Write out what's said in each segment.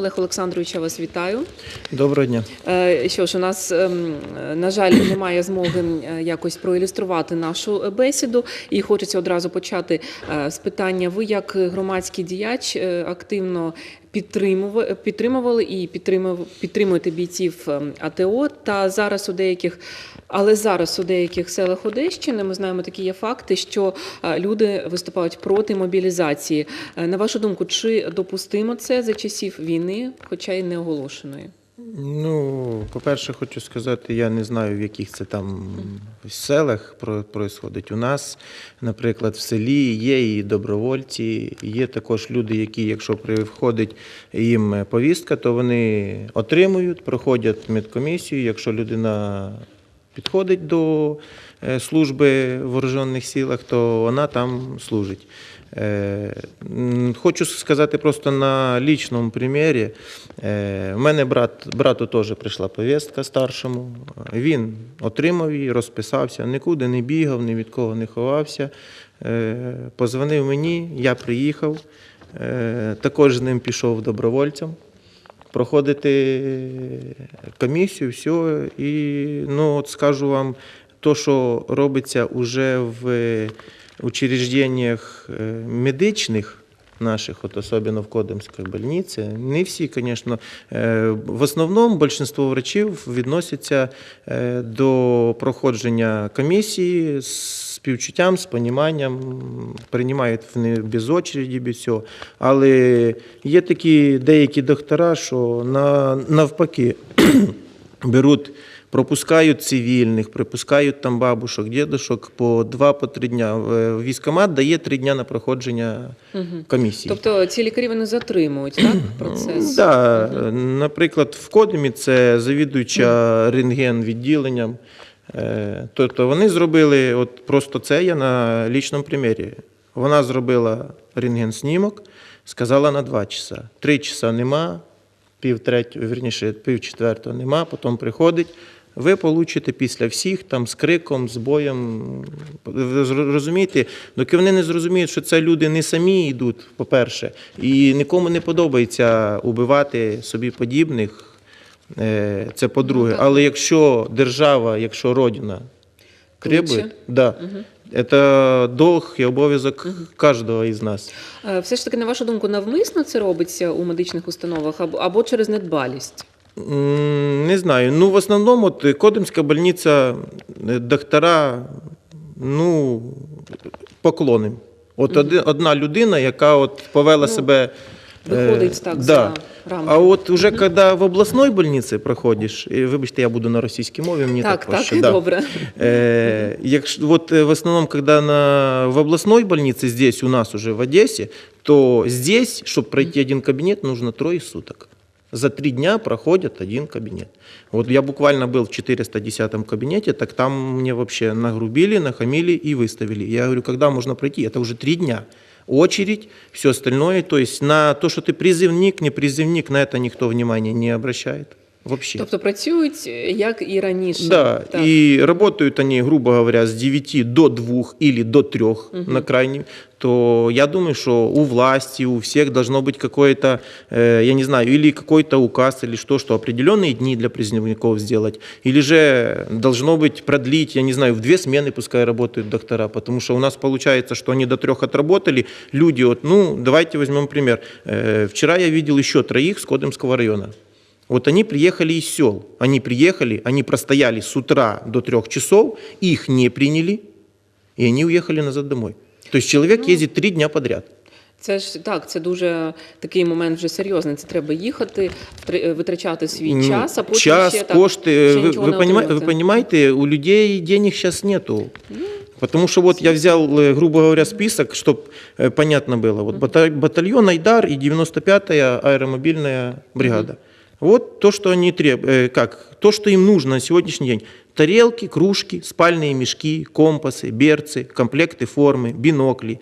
Олег Олександрович, я вас вітаю. Доброго дня. Е, Що ж, у нас, ем, на жаль, немає змоги е, якось проілюструвати нашу е, бесіду, і хочеться одразу почати з питання. Ви, як громадський діяч, активно підтримували, підтримували і підтримуєте бійців ем, АТО. Та зараз у деяких, але зараз у деяких селах Одещини ми знаємо, такі є факти, що е, люди виступають проти мобілізації. Е, На вашу думку, чи допустимо це за часів війни, хоча й не оголошеної? Ну, по-перше, хочу сказати, я не знаю, в яких це там селах про- происходить. У нас, наприклад, в селі є і добровольці, є також люди, які, якщо приходить їм повістка, то вони отримують, проходять медкомісію. Якщо людина підходить до е, служби в вооружених силах, то вона там служить. Е, Хочу сказати просто на лічному примірі. Е, У мене брат, брату теж прийшла повістка старшому. Він отримав її, розписався, нікуди не бігав, ні від кого не ховався. Е, Позвонив мені, я приїхав. Е, Також з ним пішов добровольцем проходити комісію, все. І ну, от скажу вам, то, що робиться уже в учреждениях е, медичних. Наших, от особенно в Кодемській больниці, не всі, звісно. Е, В основному більшість врачів відносяться е, до проходження комісії з співчуттям, з поніманням, приймають вони без очереді, без всього. Але є такі деякі доктора, що навпаки беруть, пропускають цивільних, припускають там бабушок, дідушок по два, по три дня. В- Військкомат дає три дня на проходження комісії. Тобто ці лікарі вони затримують так процес? Да, наприклад, в Кодемі це завідуюча рентген відділенням. Е, Тобто вони зробили, от просто це я на лічному примірі. Вона зробила рентген-снімок, сказала на два часа. Три часа нема, пів третього, вірніше, пів четвертого нема, потім приходить. Ви получите після всіх там з криком, з боєм. Розумієте, доки вони не зрозуміють, що це люди не самі йдуть, по-перше, і нікому не подобається убивати собі подібних. е, Це по-друге. Ну. Але якщо держава, якщо родина требує, да, це долг і обов'язок кожного із нас. Е, Все ж таки, на вашу думку, навмисно це робиться у медичних установах або через недбалість? М, Не знаю. Ну, в основному, от, Кодимська больниця, е, доктора, ну, поклоним. От один, одна людина, яка от повела Ну, себе. е, виходить так да. за рамки. А от уже коли в обласній больниці проходиш, і, вибачте, я буду на російській мові, мені так, так, проще. так, да. добре. Э, якщо, вот э, в основном, когда на, в областной больнице здесь у нас уже в Одессе, то здесь, чтобы пройти один кабинет, нужно трое суток. За три дня проходят один кабинет. Вот я буквально был в 410 кабинете, так там мне вообще нагрубили, нахамили и выставили. Я говорю, когда можно пройти? Это уже три дня. Очередь, все остальное. То есть на то, что ты призывник, не призывник, на это никто внимания не обращает. Вообще. Тобто працюють як і раніше. Да, Так. и работают они, грубо говоря, с 9 до 2 или до 3 на крайнем, то я думаю, что у власти, у всех должно быть какое-то, я не знаю, или какой-то указ, или что, что определенные дни для призывников сделать, или же должно быть продлить, я не знаю, в две смены пускай работают доктора, потому что у нас получается, что они до трех отработали, люди, вот, ну, давайте возьмем пример. Вчера я видел еще троих с Кодымского района. Вот они приехали из сел. Они приехали, они простояли с утра до трех часов, их не приняли, и они уехали назад домой. То есть человек ездит три дня подряд. Це ж так, це дуже такий момент вже серйозний. Це треба їхати, втри- витрачати свій Ну, час, а потім час, ще так, кошти. ще Вы, нічого вы, не понима- отримати. вы понимаете, у людей денег сейчас нету. Потому что вот я взял, э, грубо говоря, список, чтобы понятно было. Вот бата- батальон Айдар и 95-я аэромобильная бригада. Вот то, что они требуют, как, то, что им нужно на сегодняшний день. Тарелки, кружки, спальные мешки, компасы, берцы, комплекты формы, бинокли,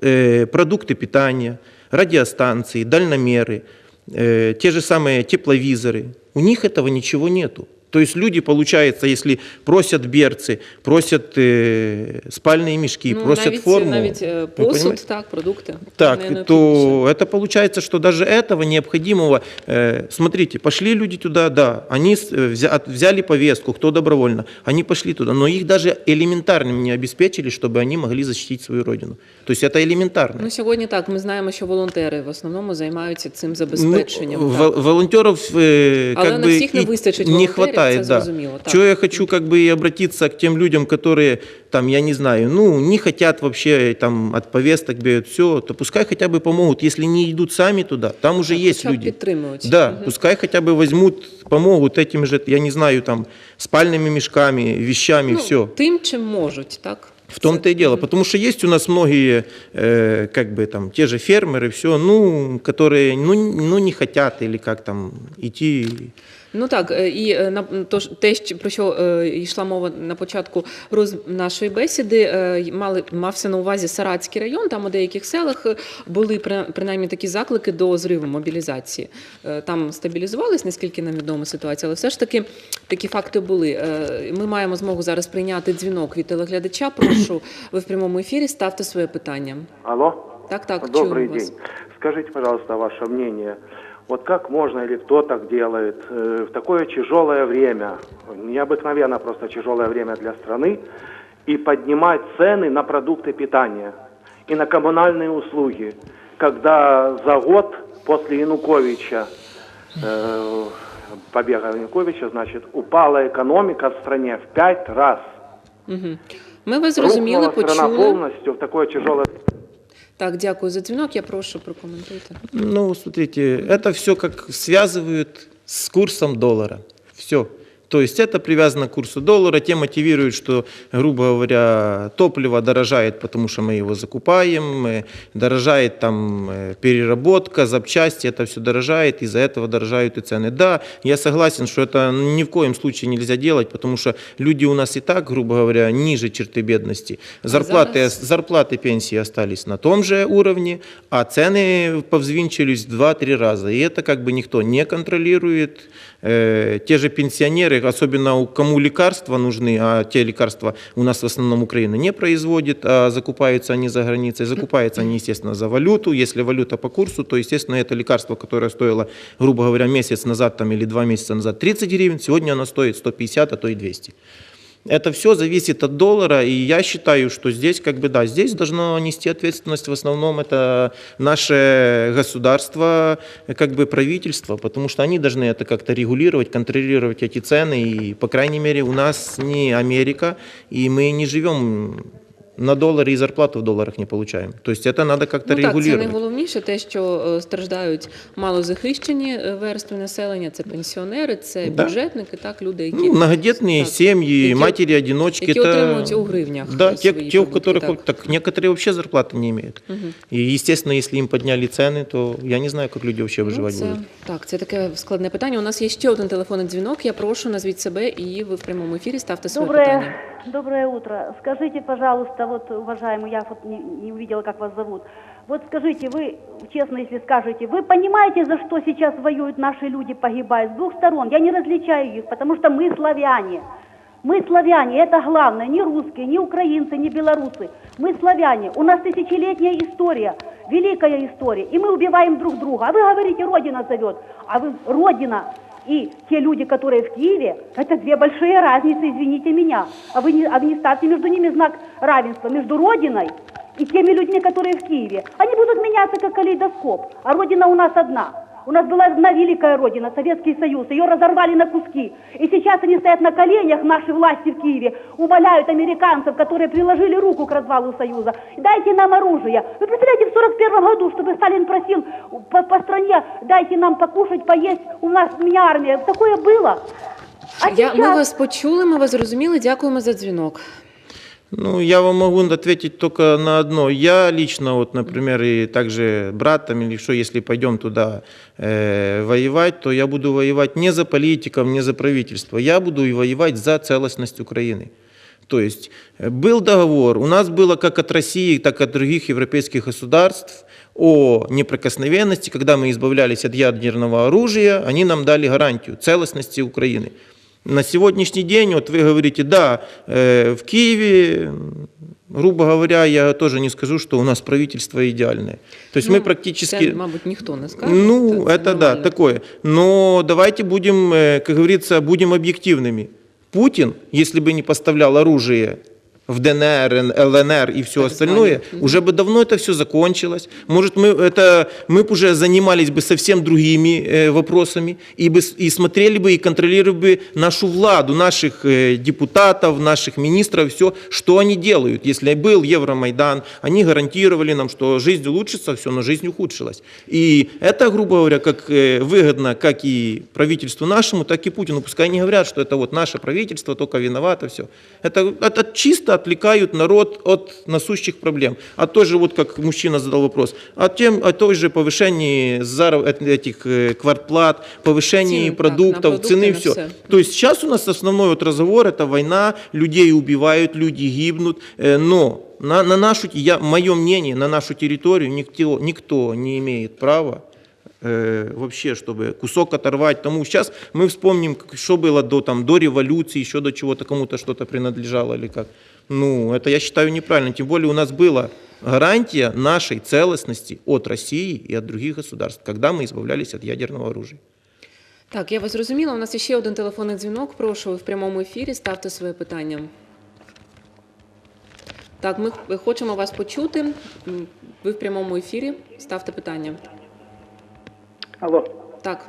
э, продукты питания, радиостанции, дальномеры, э, те же самые тепловизоры. У них этого ничего нету. То есть люди, получается, если просят берцы, просят э, спальные мешки, ну, просят навіть, форму, навіть е, вы посуд, понимаете? так, продукти. не Так, необхідніше. то это получается, что даже этого необходимого, э, смотрите, пошли люди туда, да, они с- э, взя- от- взяли повестку, кто добровольно, они пошли туда, но их даже элементарным не обеспечили, чтобы они могли защитить свою родину. То есть это элементарно. Ну, сьогодні так, ми знаємо, що волонтери в основному займаються цим забезпеченням. Ну, так. вол- волонтеров э, Але как на бы всіх не и вистачить не волонтерів, це да. зрозуміло, так. Чего я хочу как бы и обратиться к тем людям, которые там, я не знаю, ну, не хотят вообще там от повесток бегают, все, то пускай хотя бы помогут. Если не идут сами туда, там уже Так, есть люди. підтримують. Да, Мгм. пускай хотя бы возьмут, помогут этим же, я не знаю, там, спальными мешками, вещами, Ну, все. Тим, чим можуть, так? В том-то и дело, потому что есть у нас многие, э, как бы там, те же фермеры, все, ну, которые, ну, ну, не хотят или как там идти. Ну так, е, і е, на то те, що- про що е, йшла мова на початку роз нашої бесіди, мали мався на увазі Саратський район. Там у деяких селах були при- принаймні такі заклики до зриву мобілізації. Там стабілізувалась, наскільки нам відома ситуація, але все ж таки такі факти були. Ми маємо змогу зараз прийняти дзвінок від телеглядача. Прошу, ви в прямому ефірі ставте своє питання. Алло. Так, так, Добрый чуємо вас. день. Скажите, пожалуйста, ваше мнение. Вот как можно или кто так делает э, в такое тяжелое время, необыкновенно просто тяжелое время для страны, и поднимать цены на продукты питания и на коммунальные услуги, когда за год после Януковича, э, побега Януковича, значит, упала экономика в стране в пять раз. Мгм. Ми вас зрозуміли, Рухнула страна почули. полностью в такое тяжелое Так, дякую за дзвінок. Я прошу прокоментуйте. Ну, смотрите, это все как связывают с курсом доллара. Все. То есть это привязано к курсу доллара, те мотивируют, что, грубо говоря, топливо дорожает, потому что мы его закупаем, э, дорожает там э, переработка, запчасти, это все дорожает, из-за этого дорожают и цены. Да, я согласен, что это ни в коем случае нельзя делать, потому что люди у нас и так, грубо говоря, ниже черты бедности. Зарплаты, зараз? зарплаты пенсии остались на том же уровне, а цены повзвинчились в 2-3 раза. И это как бы никто не контролирует. Э, те же пенсионеры, особенно у кому лекарства нужны, а те лекарства у нас в основном Украина не производит, а закупаются они за границей. Закупаются они, естественно, за валюту. Если валюта по курсу, то, естественно, это лекарство, которое стоило, грубо говоря, месяц назад там, или два месяца назад 30 гривен, сегодня оно стоит 150, а то и 200. Это все зависит от доллара, и я считаю, что здесь, как бы, да, здесь должно нести ответственность в основном это наше государство, как бы правительство, потому что они должны это как-то регулировать, контролировать эти цены, и, по крайней мере, у нас не Америка, и мы не живем на доллары и зарплату в долларах не получаем. То есть это надо как-то Ну так, це регулировать. найголовніше, те, що е, страждають малозахищені е, верстви населення, це пенсіонери, це Да. бюджетники, так, люди, які, Ну, многодетные так, семьи, які- матери-одиночки. які это... отримують у гривнях. Да, е, те, свої те, у прибутки, которых так. так некоторые вообще зарплаты не имеют. Мгм. И, естественно, если им подняли цены, то я не знаю, как люди вообще Ну, выживать це, будут. так, це таке складне питання. У нас є ще один телефонний дзвінок. Я прошу назвіть себе і ви в прямому ефірі ставте своє Доброе, питання. Доброе утро. Скажите, пожалуйста, вот, уважаемый, я вот не, не увидела, как вас зовут. Вот скажите, вы, честно, если скажете, вы понимаете, за что сейчас воюют наши люди, погибают с двух сторон? Я не различаю их, потому что мы славяне. Мы славяне, это главное, не русские, не украинцы, не белорусы. Мы славяне, у нас тысячелетняя история, великая история, и мы убиваем друг друга. А вы говорите, Родина зовет, а вы, Родина и те люди, которые в Киеве, это две большие разницы, извините меня. А вы не, а вы не ставьте между ними знак равенства, между Родиной и теми людьми, которые в Киеве. Они будут меняться как калейдоскоп, а Родина у нас одна. У нас была одна великая Родина, Советский Союз, ее разорвали на куски. И сейчас они стоят на коленях, наши власти в Киеве, умоляют американцев, которые приложили руку к развалу Союза, дайте нам оружие. Вы представляете, в 41 году, чтобы Сталин просил по, по стране, дайте нам покушать, поесть, у нас, у меня армия. Такое было. А Я, ми сейчас- вас почули, ми вас зрозуміли. Дякуємо за дзвінок. Ну, я вам могу ответить только на одно. Я лично, вот, например, и также брат там или что, если пойдем туда э, воевать, то я буду воевать не за политиков, не за правительство. Я буду и воевать за целостность Украины. То есть э, был договор, у нас было как от России, так и от других европейских государств о неприкосновенности, когда мы избавлялись от ядерного оружия, они нам дали гарантию целостности Украины. На сегодняшний день, вот вы говорите, да, в Киеве, грубо говоря, я тоже не скажу, что у нас правительство идеальное. То есть мы Ну, практически... Це, мабуть, ніхто не скаже. Ну, це это да, нормально. такое. Но давайте будем, как говорится, будем объективными. Путин, если бы не поставлял оружие в ДНР, ЛНР и все Так остальное, уже бы давно это все закончилось. Может, мы, это, мы бы уже занимались бы совсем другими э, вопросами и, бы, и смотрели бы и контролировали бы нашу владу, наших э, депутатов, наших министров, все, что они делают. Если был Евромайдан, они гарантировали нам, что жизнь улучшится, все, но жизнь ухудшилась. И это, грубо говоря, как э, выгодно как и правительству нашему, так и Путину. Пускай они говорят, что это вот наше правительство только виновато, все. Это, это чисто отвлекают народ от насущих проблем. А тоже, вот как мужчина задал вопрос, о, тем, о той же повышении заров, эт- этих э, квартплат, повышении Цен, так, продуктов, продукты, цены, все. всё. То есть сейчас у нас основной вот разговор это война, людей убивают, люди гибнут, э, но на, на нашу, я, мое мнение, на нашу территорию никто, никто не имеет права э, вообще, чтобы кусок оторвать тому. Сейчас мы вспомним, что было до, там, до революции, еще до чего-то, кому-то что-то принадлежало или как. Ну, это я считаю неправильно. Тем более у нас была гарантия нашей целостности от России и от других государств, когда мы избавлялись от ядерного оружия. Так, я вас зрозуміла. У нас є ще один телефонний дзвінок. Прошу, ви в прямому ефірі ставте своє питання. Так, ми хочемо вас почути. М, Ви в прямому ефірі. Ставте питання. Алло, Так.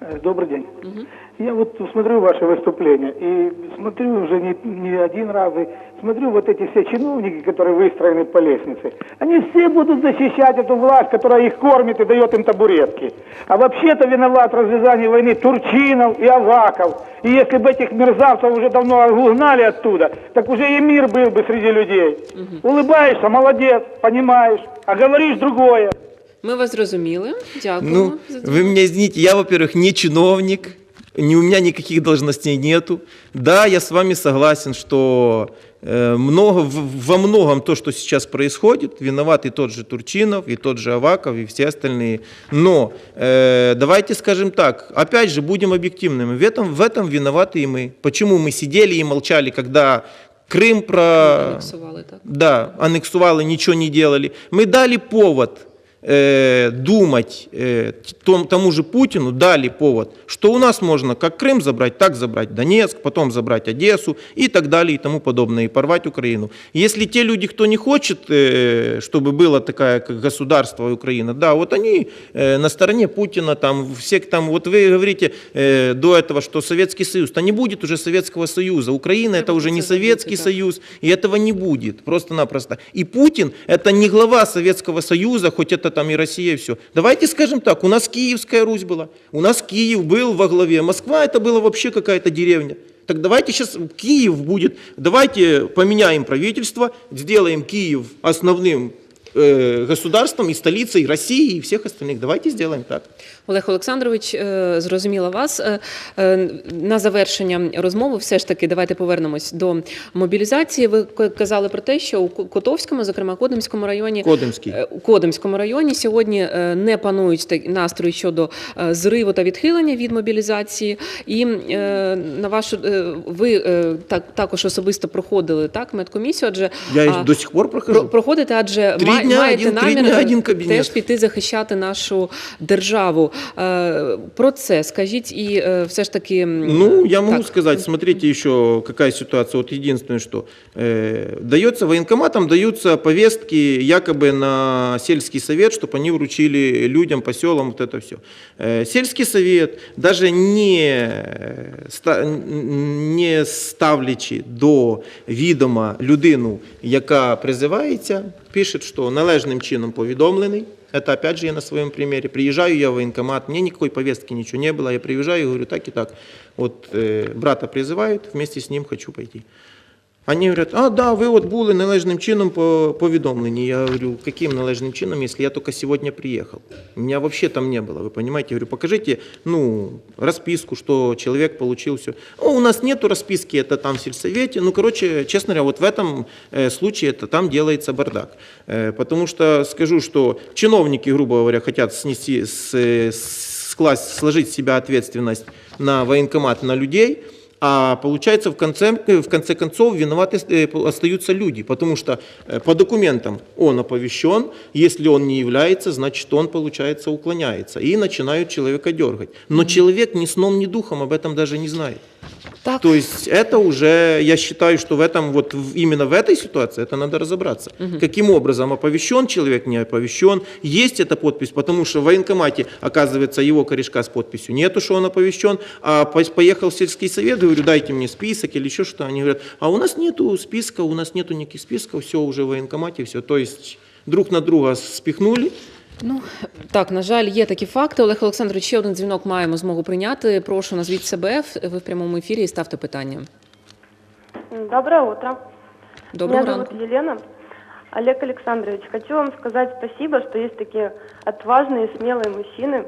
э, добрый день. Мгм. Я вот смотрю ваше выступление и смотрю уже не, не один раз, и смотрю вот эти все чиновники, которые выстроены по лестнице. Они все будут защищать эту власть, которая их кормит и дает им табуретки. А вообще-то виноват в развязании войны Турчинов и Аваков. И если бы этих мерзавцев уже давно угнали оттуда, так уже и мир был бы среди людей. Улыбаешься, молодец, понимаешь, а говоришь другое. Ми вас зрозуміли. Дякуємо. Ну, вы меня извините, я, во-первых, не чиновник, ни у меня никаких должностей нету. Да, я с вами согласен, что много, в- во многом то, что сейчас происходит, виноват и тот же Турчинов, и тот же Аваков, и все остальные. Но э, давайте скажем так, опять же, будем объективными. В этом, в этом виноваты и мы. Почему мы сидели и молчали, когда Крым про... анексували, так. Да, аннексували, ничего не делали. Мы дали повод э, думать э, том- тому же Путину, дали повод, что у нас можно как Крым забрать, так забрать Донецк, потом забрать Одессу и так далее и тому подобное, и порвать Украину. Если те люди, кто не хочет, э, чтобы было такая как государство Украина, да, вот они э, на стороне Путина, там, все там, вот вы говорите э, до этого, что Советский Союз, то не будет уже Советского Союза, Украина это уже не Советский так. Союз, и этого не будет, просто-напросто. И Путин – это не глава Советского Союза, хоть это там и Россия, и все. Давайте скажем так, у нас Киевская Русь была, у нас Киев был во главе, Москва – это была вообще какая-то деревня. Так давайте сейчас Киев будет, давайте поменяем правительство, сделаем Киев основным государством и столицей России и всех остальных. Давайте сделаем так. Олег Олександрович, е, зрозуміла вас. Е, е, На завершення розмови, все ж таки, давайте повернемось до мобілізації. Ви казали про те, що у Ко- Котовському, зокрема Кодимському районі, Кодимський. У Кодимському районі сьогодні не панують настрої щодо зриву та відхилення від мобілізації. І на вашу ви так також особисто проходили так медкомісію, адже Я а, до сих пор прохожу. про- проходите, адже Три май- дня маєте один- три намір дня е, один кабінет. теж піти захищати нашу державу. Е, Про це скажіть і е, все ж таки. м, Ну, я могу так. сказать, смотрите еще какая ситуация. Вот единственное, что э, дается военкоматам, даются повестки якобы на сельский совет, чтобы они вручили людям по селам вот это все. Э, сельский совет, даже не, э, ста- не ставлячи до відома людину, яка призивається, пише, що належним чином повідомлений, Это опять же я на своем примере. Приезжаю я в военкомат, мне никакой повестки, ничего не было. Я приезжаю и говорю так и так. Вот э, брата призывают, вместе с ним хочу пойти. Они говорят, а, да, ви от були належним чином по- повідомлені. Я говорю, каким належним чином, если я только сегодня приехал? Меня вообще там не было, вы понимаете? Я говорю, покажите, ну, расписку, что человек получил все. О, у нас нету расписки, это там в сельсовете. Ну, короче, честно говоря, вот в этом э, случае это там делается бардак. Э, потому что скажу, что чиновники, грубо говоря, хотят снести, с, с- скласть, сложить с себя ответственность на военкомат, на людей, А получается, в конце, в конце концов, виноваты э, остаются люди, потому что э, по документам он оповещен, если он не является, значит, он, получается, уклоняется. И начинают человека дергать. Но человек ни сном, ни духом об этом даже не знает. Так, То есть это уже, я считаю, что в этом, вот именно в этой ситуации это надо разобраться. Каким образом оповещен человек, не оповещен, есть эта подпись, потому что в военкомате, оказывается, его корешка с подписью нету, что он оповещен, а по- поехал в сельский совет, говорю, дайте мне список или еще что-то, они говорят, а у нас нету списка, у нас нету никаких списков, все уже в военкомате, все. То есть друг на друга спихнули, ну так, на жаль, є такі факти. Олег Олександрович, ще один дзвінок маємо змогу прийняти. Прошу, назвіть себе. Ви в прямому ефірі і ставте питання. Доброе утро. Доброго Меня ранку. зовут Елена. Олег Александрович, хочу вам сказать спасибо, что есть такие отважные, смелые мужчины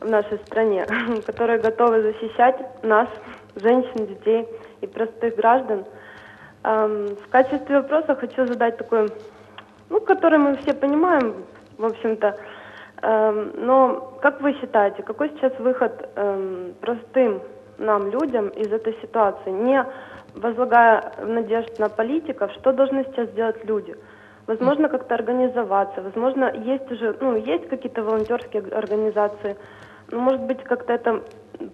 в нашей стране, которые готовы защищать нас, женщин, детей и простых граждан. Эм, В качестве вопроса хочу задать такой, ну, который мы все понимаем, в общем-то. Эм, Но как вы считаете, какой сейчас выход эм, простым нам, людям, из этой ситуации, не возлагая надежд на политиков, что должны сейчас сделать люди? Возможно, как-то организоваться, возможно, есть уже, ну, есть какие-то волонтерские организации, ну, может быть, как-то это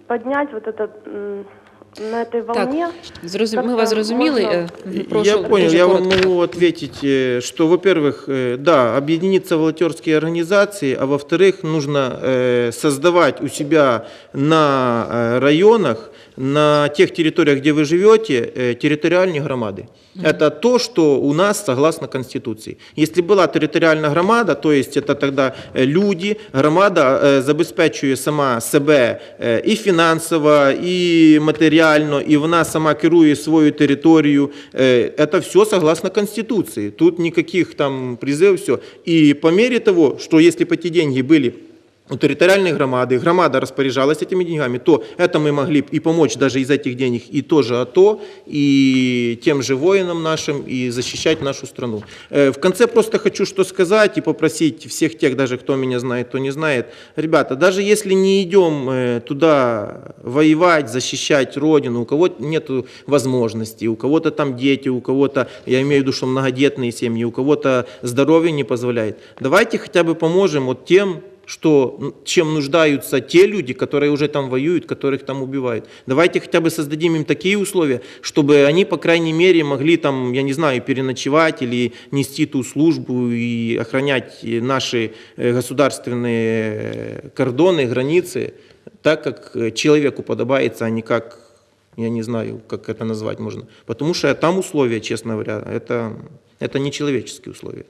поднять, вот это м, на этой волне. Зрозум... Ми Тобто вас зрозуміли. можна- Е, Прошу, я понял, я вам коротко. могу ответить, э, что, во-первых, э, да, объединиться волонтерские организации, а во-вторых, нужно э, создавать у себя на э, районах, на тех территориях, где вы живете, э, территориальные громады. Это то, что у нас согласно Конституции. Если была територіальна громада, то есть это тогда э, люди, громада э, забезпечує сама себе е, і фінансово, і матеріально, і вона сама керує свою територію. Е, Это все согласно Конституции. Тут никаких там призывов, все. И по мере того, что если бы эти деньги были у территориальной громады, громада распоряжалась этими деньгами, то это мы могли и помочь даже из этих денег и тоже АТО, и тем же воинам нашим, и защищать нашу страну. Э, В конце просто хочу что сказать и попросить всех тех, даже кто меня знает, кто не знает, ребята, даже если не идем э, туда воевать, защищать Родину, у кого нет возможностей, у кого-то там дети, у кого-то, я имею в виду, что многодетные семьи, у кого-то здоровье не позволяет, давайте хотя бы поможем вот тем, что, чем нуждаются те люди, которые уже там воюют, которых там убивают. Давайте хотя бы создадим им такие условия, чтобы они, по крайней мере, могли там, я не знаю, переночевать или нести ту службу и охранять э, наши э, государственные э, кордоны, границы, так, как человеку подобается, а не как, я не знаю, как это назвать можно. Потому что там условия, честно говоря, это, это не человеческие условия.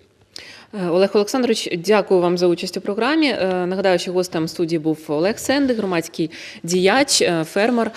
Е, Олег Олександрович, дякую вам за участь у програмі. Е, Нагадаю, що гостем студії був Олег Сенди, громадський діяч, е, фермер.